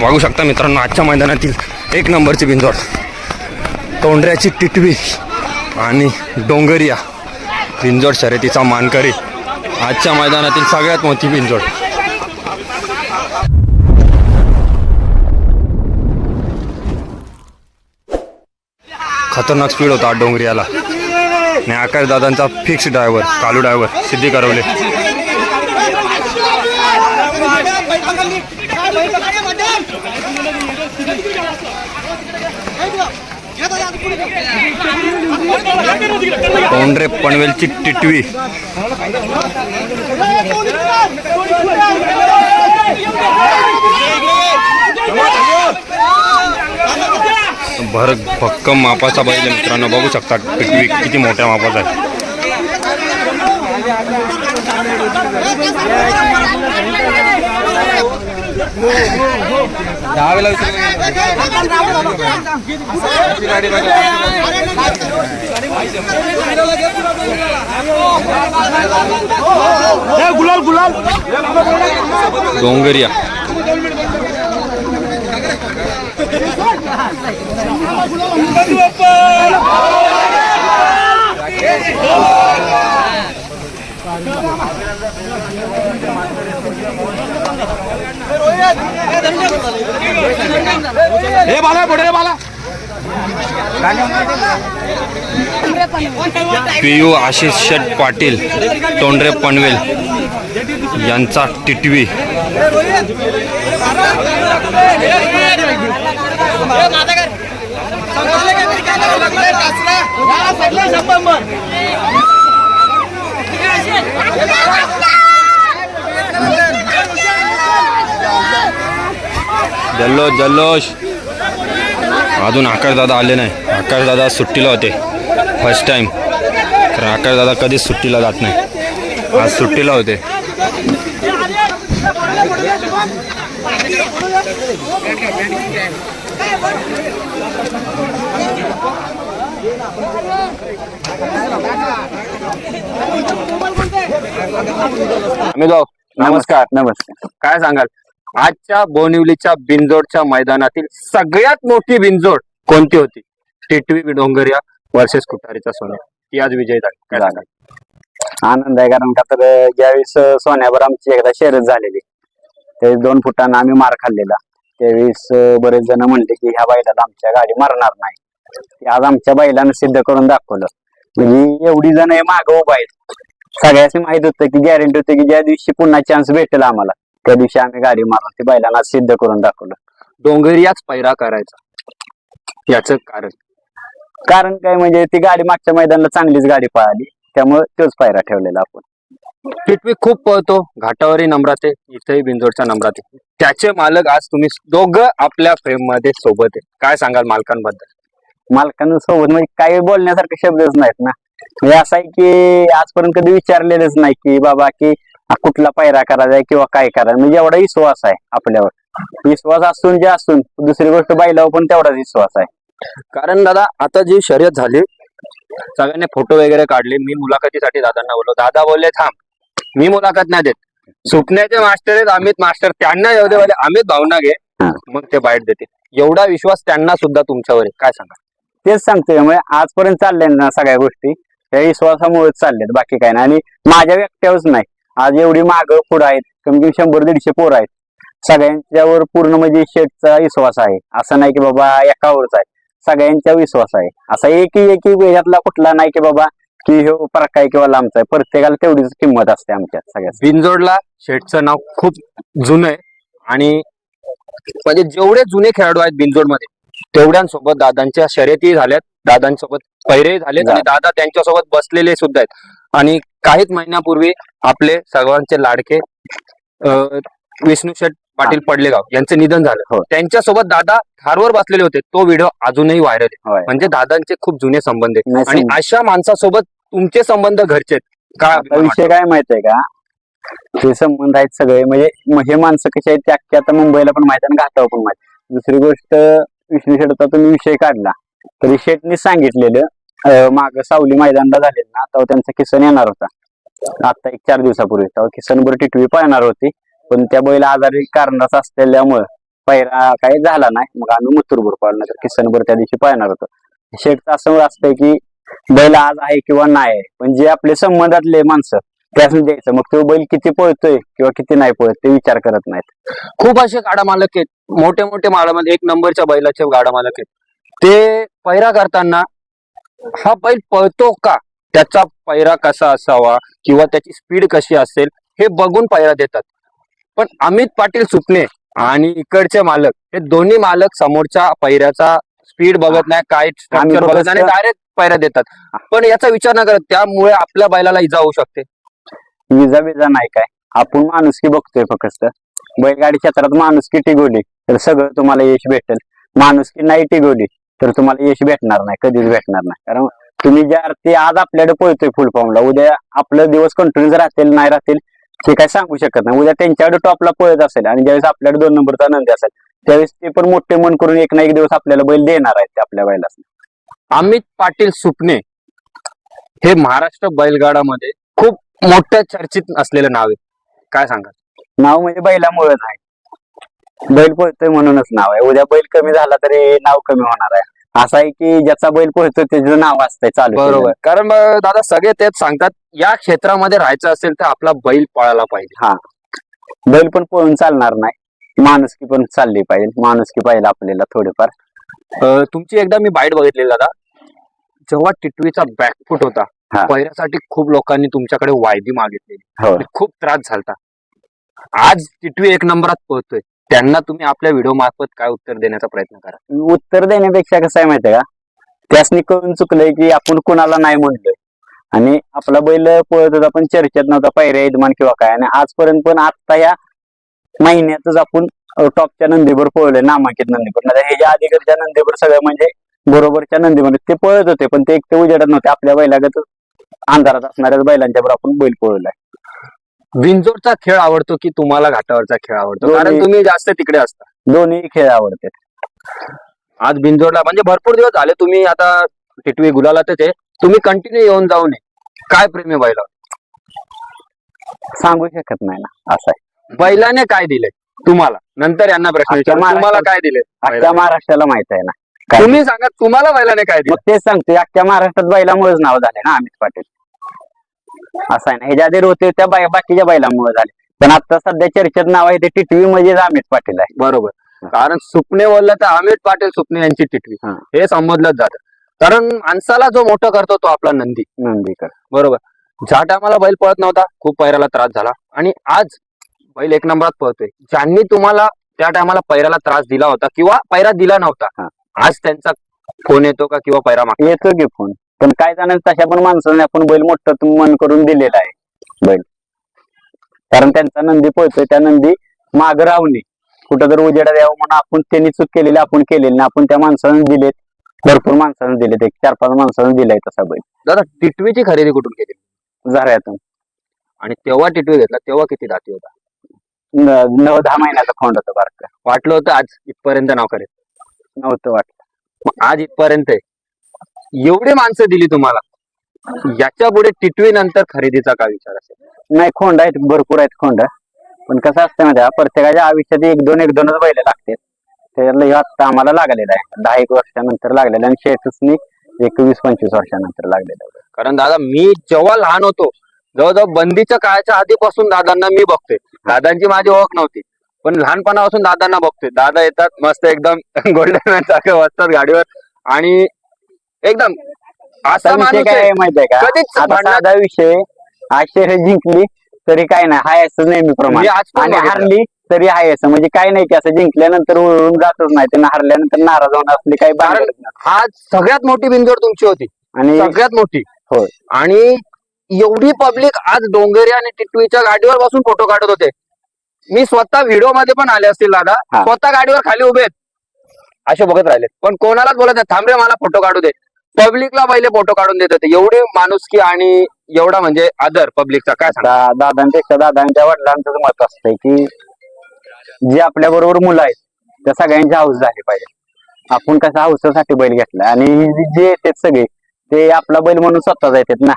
बघू शकता मित्रांनो आजच्या मैदानातील एक नंबरची बिंजोड तोंडऱ्याची टिटवी आणि डोंगरिया बिंजोड शर्यतीचा मानकरी. आजच्या मैदानातील सगळ्यात मोठी बिंजोड खतरनाक स्पीड होता डोंगरियाला. आणि Akash दादांचा fix driver Kalu driver Siddhi Karvale. Tondare पनवेलची टिटवी. भर भक्कम मापाचा बैल मित्रांनो. बघू शकता टिटवी किती मोठ्या मापाचा आहे. गुलाल गुलाल डोंगरिया हे बाला पुढे बाला. पी यू आशिष शेठ पाटील तोंडरे पनवेल यांचा टिटवी. जल्लोष जल्लोष. अजून आकाशदादा आले नाही. आकाशदादा सुट्टीला होते. फर्स्ट टाइम तर आकाशदादा कधीच सुट्टीला जात नाही. आज सुट्टीला होते. अमित भाऊ नमस्कार. नमस्कार. काय सांगाल? आजच्या बोनिवलीच्या बिंजोडच्या मैदानातील सगळ्यात मोठी बिंजोड कोणती होती? टिटवी डोंगरिया वर्सेस कुटारीचा सोन्या. ती आज विजय झाली. काय सांगाल? आनंद आहे कारण का तर ज्यावेळेस सोन्यावर आमची एकदा शर्यत झालेली. ते दोन फुटांना आम्ही मार खाल्लेला. त्यावेळेस बरेच जण म्हणले की ह्या बैलाला आमच्या गाडी मारणार नाही. आज आमच्या बैलानं सिद्ध करून दाखवलं. म्हणजे एवढी जण हे मागं उभा आहेत. सगळ्याच माहीत होतं की गॅरंटी होती की ज्या दिवशी पुन्हा चान्स भेटेल आम्हाला. त्या दिवशी आम्ही गाडी मारलो ते बैलांना सिद्ध करून दाखवलं. डोंगरियाच पैरा करायचा. याच कारण. कारण काय म्हणजे ती गाडी मागच्या मैदानाला चांगलीच गाडी पळाली. त्यामुळे तोच पायरा ठेवलेला आपण. टिटवी खूप पळतो. घाटावरही नम्राते इथेही बिंजोडचा नम्राते त्याचे मालक आज तुम्ही दोघं आपल्या फ्रेममध्ये सोबत आहे. काय सांगाल मालकांबद्दल? मालकांसोबत म्हणजे काही बोलण्यासारखे शब्दच नाहीत ना. हे असं आहे की आजपर्यंत कधी विचारलेलंच नाही की बाबा की कुठला पायरा करायचा किंवा काय करायचं म्हणजे एवढा विश्वास आहे आपल्यावर. विश्वास असून जे असून दुसरी गोष्ट बैलावर पण तेवढाच विश्वास आहे. कारण दादा आता जी शर्यत झाली सगळ्यांनी फोटो वगैरे काढले. मी मुलाखतीसाठी दादांना बोललो दादा बोलले थांब मी मुलाखत नाही देत. सुपण्याचे मास्टर आहेत अमित मास्टर त्यांना दे बोले अमित भावना घे. मग ते बाईट देते एवढा विश्वास त्यांना सुद्धा तुमच्यावर आहे. काय सांगा? तेच सांगतोय त्यामुळे आजपर्यंत चालले ना सगळ्या गोष्टी. त्या विश्वासामुळेच चालल्यात बाकी काय नाही. आणि माझ्या व्यक्तीवरच नाही. आज एवढी माग पुढं आहेत. कमी कमी शंभर दीडशे पोरं आहेत. सगळ्यांच्यावर पूर्ण म्हणजे शेटचा विश्वास आहे. असं नाही की बाबा एकावरच आहे. सगळ्यांचा विश्वास आहे. असा एकही एकही यातला कुठला नाही की बाबा की हो परकाय किंवा लांबचा आहे. प्रत्येकाला तेवढीच किंमत असते आमच्या सगळ्या बिनजोडला शेठचं नाव खूप जुनं आहे. आणि म्हणजे जेवढे जुने खेळाडू आहेत बिनजोडमध्ये तेवढ्यांसोबत दादांच्या शर्यती झाल्यात. दादांसोबत पैरे झालेत आणि दादा त्यांच्यासोबत बसलेले सुद्धा आहेत. आणि काहीच महिन्यापूर्वी आपले सर्वांचे लाडके अं, विष्णू शेठ पाटील पडलेगाव यांचं निधन झालं. हो. त्यांच्यासोबत दादा थारवर बसलेले होते. तो व्हिडिओ अजूनही व्हायरल आहे. म्हणजे दादांचे खूप जुने संबंध आहेत. आणि अशा माणसासोबत तुमचे संबंध घरचे अभिमान विषय काय माहितीये का? ते संबंध आहेत सगळे म्हणजे हे माणसं कशी आहेत ते अख्खे आता मुंबईला पण माहिती आणि घाटावर पण माहिती. दुसरी गोष्ट विष्णू शेठचा तुम्ही विषय काढला. तरी शेठनी सांगितलेलं माग सावली मैदानला झाले ना तेव्हा त्यांचा किसन येणार होता. आता एक चार दिवसापूर्वी तेव्हा किसन बरं टिटवी पाळणार होती. पण त्या बैल आजारी कारणाच असलेल्यामुळं पहिला काही झाला नाही. मग आम्ही मुतूरभर पाळलं तर किसनभर त्या दिवशी पाळणार होतो. शेठचं असं असतंय की बैल आज आहे किंवा नाही आहे पण जे आपले संबंधातले माणसं त्यास द्यायचं. मग तो बैल किती पळतोय किंवा किती नाही पळत ते विचार करत नाहीत. खूप असे गाडा मालक आहेत. मोठे मोठे माळामध्ये एक नंबरच्या बैलाचे गाडा मालक आहेत. ते पैरा करताना हा बैल पळतो का? त्याचा पैरा कसा असावा? किंवा त्याची स्पीड कशी असेल? हे बघून पैरा देतात. पण अमित पाटील सुपणे आणि इकडचे मालक हे दोन्ही मालक समोरच्या पैऱ्याचा स्पीड बघत नाही काय स्ट्रक्चर बघत नाही डायरेक्ट पैरा देतात. पण याचा विचार न करत त्यामुळे आपल्या बैलाला इजा होऊ शकते. विजा बिजा नाही काय? आपण माणुसकी बघतोय फक्त. बैलगाडी क्षेत्रात माणुसकी टिगवली तर सगळं तुम्हाला यश भेटेल. माणुसकी नाही टिगवली तर तुम्हाला यश भेटणार नाही कधीच भेटणार नाही. कारण तुम्ही ज्या अर्थी आज आपल्याकडे पळतोय फुल फॉर्मला उद्या आपलं दिवस कंटिन्यूस राहतील नाही राहतील हे काय सांगू शकत नाही. उद्या त्यांच्याकडे टॉपला पळत असेल आणि ज्यावेळेस आपल्याकडे दोन नंबरचा नंदी असेल त्यावेळेस ते पण मोठे मन करून एक ना एक दिवस आपल्याला बैल देणार आहेत ते आपल्या बैलास. अमित पाटील सुपणे हे महाराष्ट्र बैलगाडामध्ये खूप मोठं चर्चित असलेलं नाव आहे. काय सांगा नाव म्हणजे बैलामुळेच आहे. बैल पळतोय म्हणूनच नाव आहे. उद्या बैल कमी झाला तरी नाव कमी होणार आहे. असं आहे की ज्याचा बैल पळतोय त्याचं नाव असतंय चालू बरोबर. कारण अं, दादा सगळे तेच सांगतात या क्षेत्रामध्ये राहायचं असेल तर आपला बैल पळायला पाहिजे. बैल पण पळून चालणार नाही. माणुसकी पण चालली पाहिजे. माणुसकी पाहिजे आपल्याला थोडीफार. अं, तुमची एकदा मी बाईट बघितलेली दादा. जेव्हा टिटवीचा बॅकफुट होता हा. पहिल्यासाठी खूप लोकांनी तुमच्याकडे वायदी मागितलेली. हो. आणि खूप त्रास झालता. आज टिटवी एक नंबरात पोहोचतोय त्यांना तुम्ही आपल्या व्हिडिओ मार्फत काय उत्तर देण्याचा प्रयत्न करा? उत्तर देण्यापेक्षा कसं आहे माहितीये का? त्यासनी कळून चुकलंय की आपण कुणाला नाही म्हणलोय आणि आपला बैल पळत होता पण चर्चेत नव्हता पायऱ्या यजमान किंवा काय. आणि आजपर्यंत पण आता या महिन्यातच आपण टॉपच्या नंदीवर पळलोय नामांकित नंदीवर नाही म्हणजे ह्याच्या अलीकडच्या नंदीवर सगळं म्हणजे बरोबरच्या नंदीमध्ये ते पळत होते पण ते एक ते उजेडत नव्हते. आपल्या बैलागतच अंधारात असणाऱ्या बैलांच्या बरोबर आपण बैल पळवलाय. विंजोरचा खेळ आवडतो की तुम्हाला घाटावरचा खेळ आवडतो. कारण तुम्ही जास्त तिकडे असता. दोन्ही खेळ आवडतात. आज बिंजोडला म्हणजे भरपूर दिवस झाले तुम्ही आता टिटवी गुलालातच आहे. तुम्ही कंटिन्यू येऊन जाऊ नये काय प्रेम बैला सांगू शकत नाही ना असं आहे. बैलाने काय दिले तुम्हाला? नंतर यांना प्रश्न तुम्हाला काय दिले अख्ख्या महाराष्ट्राला माहीत आहे ना? तुम्ही सांगा तुम्हाला बैलाने काय दिले तेच सांगते अख्ख्या महाराष्ट्रात बैलामुळेच नाव झाले ना अमित पाटील. असं आहे ना. ह्याच्या आधी होते त्या बाय बाकीच्या बैलामुळे झाले. पण आता सध्या चर्चेत नाव आहे ते टिटवी म्हणजे अमित पाटील आहे. बरोबर. कारण सुपणे बोललं तर अमित पाटील सुपणे यांची टिटवी. हा. समजलंच जातं. कारण माणसाला जो मोठं करतो तो आपला नंदी. नंदीकर. बरोबर. ज्या टायमाला बैल पळत नव्हता खूप पैराला त्रास झाला. आणि आज बैल एक नंबरात पळतोय. ज्यांनी तुम्हाला त्या टायमाला पैराला त्रास दिला होता किंवा पैरा दिला. नव्हता आज त्यांचा फोन येतो का किंवा पैरा माग येतो की फोन. पण काय जाणार तशा पण माणसाने आपण बैल मोठं मन करून दिलेला आहे. बैल. कारण त्यांचा नंदी पळतोय त्या नंदी माग राहुनी कुठं जर उजेडा द्यावं म्हणून आपण त्यांनी चूक केलेली आपण केलेली नाही आपण त्या माणसानं दिलेत. भरपूर माणसानं दिलेत एक चार पाच माणसानं दिलाय तसा बैल. दादा टिटवीची खरेदी कुठून केली? झऱ्यातून. आणि तेव्हा टिटवी घेतला तेव्हा किती दाती होता? नऊ दहा महिन्याचा खोंड होता बारका. वाटलं होतं आज इथपर्यंत नाव करेल नव्हतं मग आज इथपर्यंत आहे. एवढी माणसं दिली तुम्हाला? याच्यापुढे टिटवी नंतर खरेदीचा काय विचार असेल? नाही खोंड आहेत भरपूर आहेत खोंड. पण कसं असतं माहिती प्रत्येकाच्या आयुष्यात एक दोन एक दोनच बैल लागतात. त्याच्यातलं हे आता आम्हाला लागलेलं आहे. दहा एक वर्षानंतर लागलेलं आहे आणि शेतसनी एक वीस पंचवीस वर्षानंतर लागलेलं कारण दादा मी जेव्हा लहान होतो जवळजवळ बंदीच्या काळाच्या आधीपासून दादांना मी बघतोय. दादांची माझी ओळख नव्हती. पण लहानपणापासून दादांना बघतोय. दादा येतात मस्त एकदम गोल्डन मॅन सारखे बसतात गाडीवर. आणि एकदम आता असा विषय माणूस काय आहे. आहे माहितीये का कधीच आता भांडणात- साधा विषय आज शर्यत जिंकली तरी काय नाही हाय असं नेहमी मी प्रमाणे आज पण आणि बघितलं. हारली तरी हाय असं म्हणजे काय नाही की असं जिंकल्यानंतर उडून जातच नाही त्यांना हारल्यानंतर नाराज होणं असली काही कारण नाही. आज सगळ्यात मोठी बिंदोड तुमची होती आणि सगळ्यात मोठी होय. आणि एवढी पब्लिक आज डोंगरी आणि टिटवीच्या गाडीवर बसून फोटो काढत होते मी स्वतः व्हिडिओमध्ये पण आले असतील दादा हा. स्वतः गाडीवर खाली उभे आहेत. असे बघत राहिले पण कोणालाच बोलत नाही थांबरे मला फोटो काढू दे पब्लिकला पहिले फोटो काढून देत होते. एवढी माणुसकी आणि एवढा म्हणजे आदर पब्लिकचा. काय सांगा? दा- दादांपेक्षा दादांच्या वडिलांचंच मत असतंय की जे आपल्या बरोबर मुलं आहेत त्या सगळ्यांची हाऊस झाली पाहिजे. आपण कसं हौसासाठी बैल घेतला? आणि जे येतात सगळे ते आपला बैल म्हणून स्वतःच येतात ना.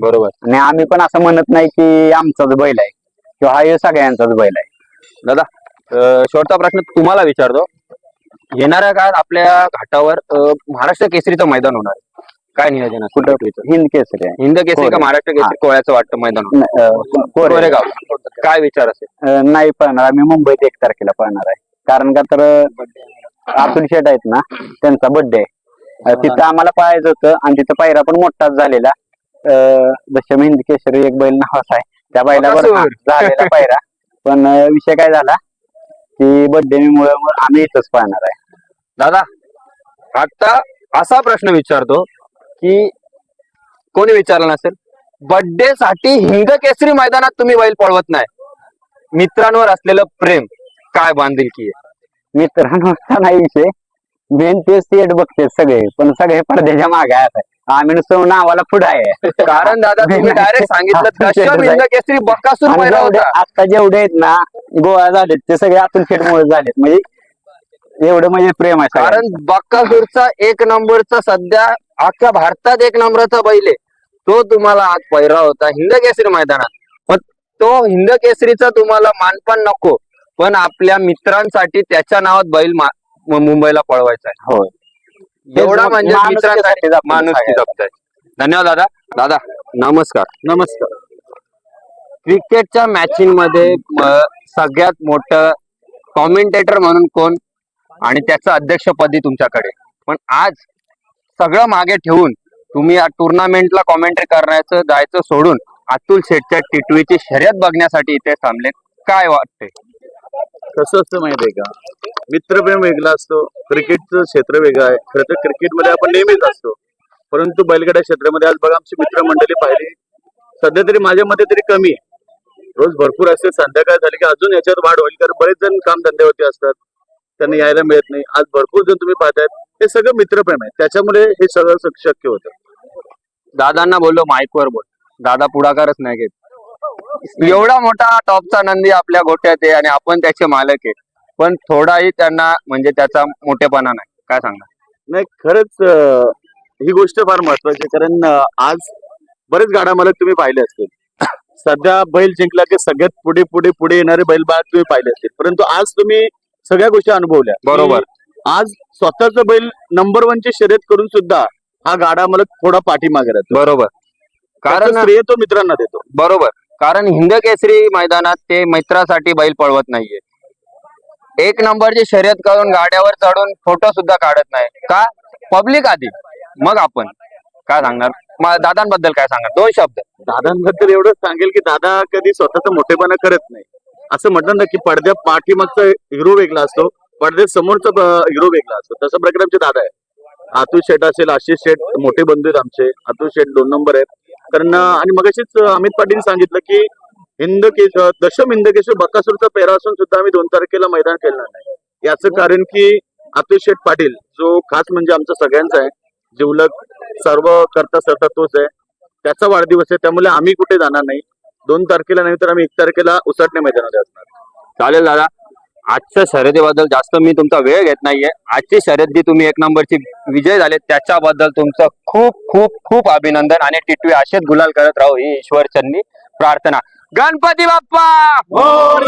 बरोबर. आणि आम्ही पण असं म्हणत नाही की आमचाच बैल आहे किंवा हा ह्यो सगळ्यांचाच बैल आहे. दादा अं, शेवटचा प्रश्न तुम्हाला विचारतो. येणाऱ्या काळात आपल्या घाटावर अं, महाराष्ट्र केसरीचं मैदान होणार आहे. काय नियोजन आहे? कुठं हिंद केसरी आहे. हिंद केसरी का कोरे. महाराष्ट्र केसरी? कोळ्याचं वाटतं मैदान होणार? न- अं, कोरे. कोरेगाव. काय विचार असेल? अं, नाही पळणार आम्ही मुंबईत एक तारखेला पळणार आहे. कारण का तर अं, अतुल शेट आहेत ना त्यांचा बर्थडे आहे. अं, तिथं आम्हाला पळायचं होतं. आणि तिथं पायरा पण मोठाच झालेला. अं, दशम हिंद केसरी एक बैल नावाचा आहे. त्या बैलावर बकासूर. झालेला पायरा. पण अं, विषय काय झाला? की बर्थडे मुळे आम्ही इथंच पळणार आहे. दादा आता असा प्रश्न विचारतो की कोणी विचारला नसेल? बर्थडे साठी हिंद केसरी मैदानात तुम्ही बैल पळवत नाही. मित्रांवर असलेलं प्रेम काय बांधिलकी आहे मित्रांचा नाही विषय. मेन तेच सेट बघते सगळे पण सगळे पडद्याच्या मागे आहेत. आम्ही नुसतं नावाला पुढे आहे. कारण दादा तुम्ही डायरेक्ट सांगितलं कश्यप हिंद केसरी बक्कासूर आता जेवढे आहेत ना गोळा झालेत ते सगळे आतून मुळे झालेत. म्हणजे एवढं म्हणजे प्रेम आहे. कारण बक्कासूरचा एक नंबरचा सध्या अख्ख्या भारतात एक नंबरचा बैल आहे. तो तुम्हाला आज पहिरा होता हिंद केसरी मैदानात. पण तो हिंद केसरीचा तुम्हाला मानपण नको. पण आपल्या मित्रांसाठी त्याच्या नावात बैल मुंबईला पळवायचा आहे. होय. एवढा म्हणजे मित्रांसाठी माणूस धन्यवाद दादा. दादा नमस्कार. नमस्कार. क्रिकेटच्या मॅचिंगमध्ये सगळ्यात मोठं कॉमेंटेटर म्हणून कोण? आणि त्याचं अध्यक्षपदी तुमच्याकडे. पण आज सगळं मागे ठेवून तुम्ही या टुर्नामेंटला कॉमेंट्री करण्याचं जायचं सोडून अतुल शेठच्या टिटवीची शर्यत बघण्यासाठी इथे थांबले. काय वाटते कसं असतं माहितीये का? मित्रप्रेम वेगळा असतो क्रिकेटचं क्षेत्र वेगळं आहे. खरं तर क्रिकेटमध्ये आपण नेहमीच असतो. परंतु बैलगाड्या क्षेत्रामध्ये आज बघा आमची मित्रमंडळी पाहिली. सध्या तरी माझ्या मते तरी कमी आहे. रोज भरपूर असते. संध्याकाळ झाली की अजून याच्यात वाढ होईल. कारण बरेच जण काम धंद्यावरती असतात. त्यांना यायला मिळत नाही. आज भरपूर जण तुम्ही पाहतायत हे सगळं मित्रप्रेम आहे. त्याच्यामुळे हे सगळं शक- शक्य होतं. दादांना बोललो माईकवर बोल. दादा पुढाकारच नाही घेत. एवढा मोठा टॉपचा नंदी आपल्या गोट्यात आहे आणि आपण त्याचे मालक आहे. पण थोडाही त्यांना म्हणजे त्याचा मोठेपणा नाही. काय सांगणार? नाही खरंच ही गोष्ट फार महत्वाची आहे. कारण आज बरेच गाडा मालक तुम्ही पाहिले असतील. सध्या बैल जिंकला की सगळ्यात पुढे पुढे पुढे येणारे बैल बाग तुम्ही पाहिले असतील. परंतु आज तुम्ही सगळ्या गोष्टी अनुभवल्या. बरोबर. आज स्वतःच बैल नंबर वन ची शर्यत करून सुद्धा हा गाडा मालक थोडा पाठीमागे राहतो. बरोबर. कारण श्रेय तो मित्रांना देतो. बरोबर. कारण हिंद केसरी मैदानात ते मित्रासाठी बैल पळवत नाहीये. एक नंबरची शर्यत करून गाड्यावर चढून फोटो सुद्धा काढत नाही. का? पब्लिक आधी. मग आपण. काय सांगणार? दादांबद्दल काय सांगणार? दोन शब्द. दादांबद्दल एवढंच सांगेल की दादा कधी स्वतःचा मोठेपणा करत नाही. असं म्हटलं ना की पडद्या पाठीमागचा हिरो वेगळा असतो पडद्या समोरचा हिरो वेगळा असतो. तसं प्रकारे आमचे दादा आहे आतू शेठ असेल आशिष शेठ मोठे बंधू आहेत आमचे. आतू शेठ दोन नंबर आहेत. कारण आणि मगाशीच अमित पाटील सांगितलं की हिंद दशम हिंदकेश्वर बकासूरचा पेरा असून सुद्धा आम्ही दोन तारखेला मैदान खेळणार नाही. याचं कारण की आतू शेठ पाटील जो खास म्हणजे आमचा सगळ्यांचा आहे जिवलग सर्व करता सरता तोच आहे. त्याचा वाढदिवस आहे त्यामुळे आम्ही कुठे जाणार नाही. दोन तारखेला नाही तर आम्ही एक तारखेला उसटणे मैदानात असणार. चालेल दादा. आजच्या शर्यतीबद्दल जास्त मी तुमचा वेळ घेत नाहीये. आजची शर्यत जी तुम्ही एक नंबरची विजय झाले त्याच्याबद्दल तुमचं खूप खूप खूप अभिनंदन आणि टिटवी असेच गुलाल करत राहू ही ईश्वरचंदी प्रार्थना. गणपती बाप्पा! हो,